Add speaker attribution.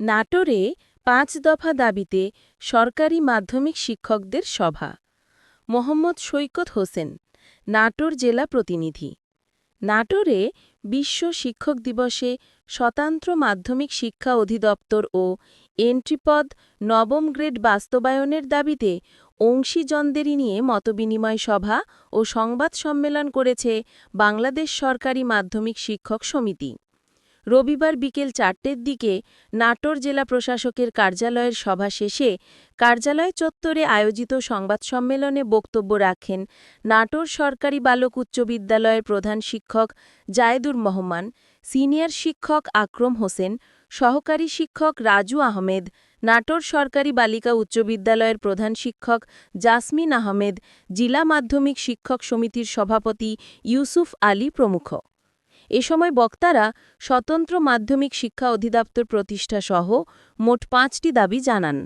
Speaker 1: নাটোরে পাঁচ দফা দাবিতে সরকারি মাধ্যমিক শিক্ষকদের সভা। মোহাম্মদ সৈকত হোসেন, নাটোর জেলা প্রতিনিধি। নাটোরে বিশ্ব শিক্ষক দিবসে স্বতন্ত্র মাধ্যমিক শিক্ষা অধিদপ্তর ও এন্ট্রিপদ নবম গ্রেড বাস্তবায়নের দাবিতে অংশীজনদেরই নিয়ে মতবিনিময় সভা ও সংবাদ সম্মেলন করেছে বাংলাদেশ সরকারি মাধ্যমিক শিক্ষক সমিতি। রবিবার বিকেল চারটের দিকে নাটোর জেলা প্রশাসকের কার্যালয়ের সভা শেষে কার্যালয় চত্বরে আয়োজিত সংবাদ সম্মেলনে বক্তব্য রাখেন নাটোর সরকারি বালক উচ্চ বিদ্যালয়ের প্রধান শিক্ষক জায়েদুর রহমান, সিনিয়র শিক্ষক আকরম হোসেন, সহকারী শিক্ষক রাজু আহমেদ, নাটোর সরকারি বালিকা উচ্চ বিদ্যালয়ের প্রধান শিক্ষক জাসমিন আহমেদ, জেলা মাধ্যমিক শিক্ষক সমিতির সভাপতি ইউসুফ আলী প্রমুখ। এ সময় বক্তারা স্বতন্ত্র মাধ্যমিক শিক্ষা অধিদপ্তর প্রতিষ্ঠা সহ মোট পাঁচটি দাবি জানান।